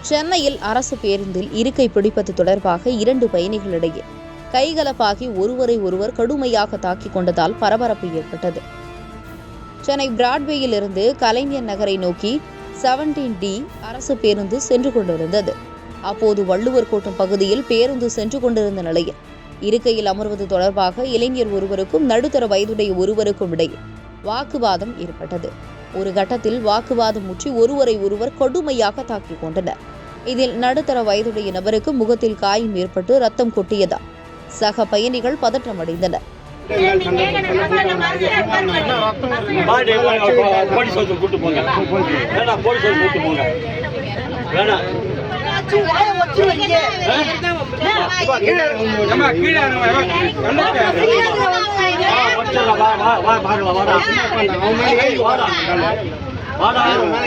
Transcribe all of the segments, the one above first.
சென்னையில் அரசு பேருந்தில் இருக்கை பிடிப்பது தொடர்பாக இரண்டு பயணிகளிடையே கைகலப்பாகி ஒருவரை ஒருவர் கடுமையாக தாக்கிக் கொண்டதால் பரபரப்பு ஏற்பட்டது. சென்னை பிராட்வேயில் இருந்து கலைஞர் நகரை நோக்கி செவன்டீன் டி அரசு பேருந்து சென்று கொண்டிருந்தது. அப்போது வள்ளுவர் கோட்டம் பகுதியில் பேருந்து சென்று கொண்டிருந்த நிலையில் இருக்கையில் அமர்வது தொடர்பாக இளைஞர் ஒருவருக்கும் நடுத்தர வயதுடைய ஒருவருக்கும் இடையே வாக்குவாதம் ஏற்பட்டது ஒரு கட்டத்தில் வாக்குவாதம் முற்றி ஒருவரை ஒருவர் கொடுமையாக தாக்கிக் கொண்டனர் இதில் நடுத்தர வயதுடைய நபருக்கு முகத்தில் காயம் ஏற்பட்டு ரத்தம் கொட்டியதா சக பயணிகள் பதற்றமடைந்தனர் போலீஸ் போங்க போலீஸ் போங்க வாடா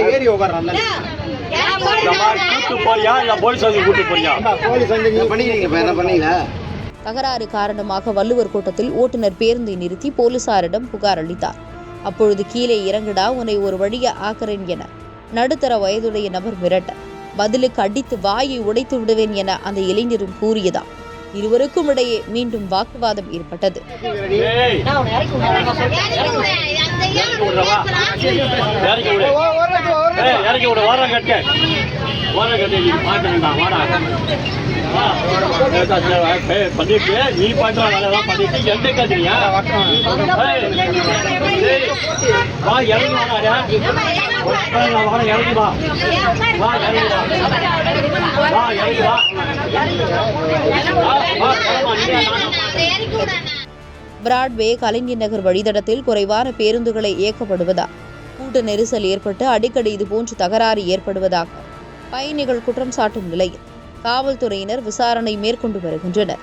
ஏறி கூட்டு போறியா இல்ல போலீஸ் வந்து கூட்டு போறியா போலீஸ் வந்து நீங்க பண்ணிக்கிறீங்க என்ன தகராறு காரணமாக வள்ளுவர் கூட்டத்தில் ஓட்டுநர் பேருந்தை நிறுத்தி போலீசாரிடம் புகார் அளித்தார். அப்பொழுது கீழே இறங்குடா உன்னை ஒரு வழிய ஆக்கிறேன் என நடுத்தர வயதுடைய நபர் மிரட்ட பதிலுக்கு அடித்து வாயை உடைத்து விடுவேன் என அந்த இளைஞரும் கூறியதால் இருவருக்கும் இடையே மீண்டும் வாக்குவாதம் ஏற்பட்டது. ஏய்! இறக்கி கட்டு. கட்டு நீ வாடா. பண்ணிட்டு நீ வேலையெல்லாம் பண்ணிட்டு எந்த வா இறங்கி வாடா வாடா இறங்கி வா. வா இறங்கி வா. வா இறங்கி வா. பிராட்வே கலைஞர் நகர் வழித்தடத்தில் குறைவான பேருந்துகளை இயக்கப்படுவதா? கூட்ட நெரிசல் ஏற்பட்டு அடிக்கடி இதுபோன்று தகராறு ஏற்படுவதாக பயணிகள் குற்றம் சாட்டும் நிலையில் காவல்துறையினர் விசாரணை மேற்கொண்டு வருகின்றனர்.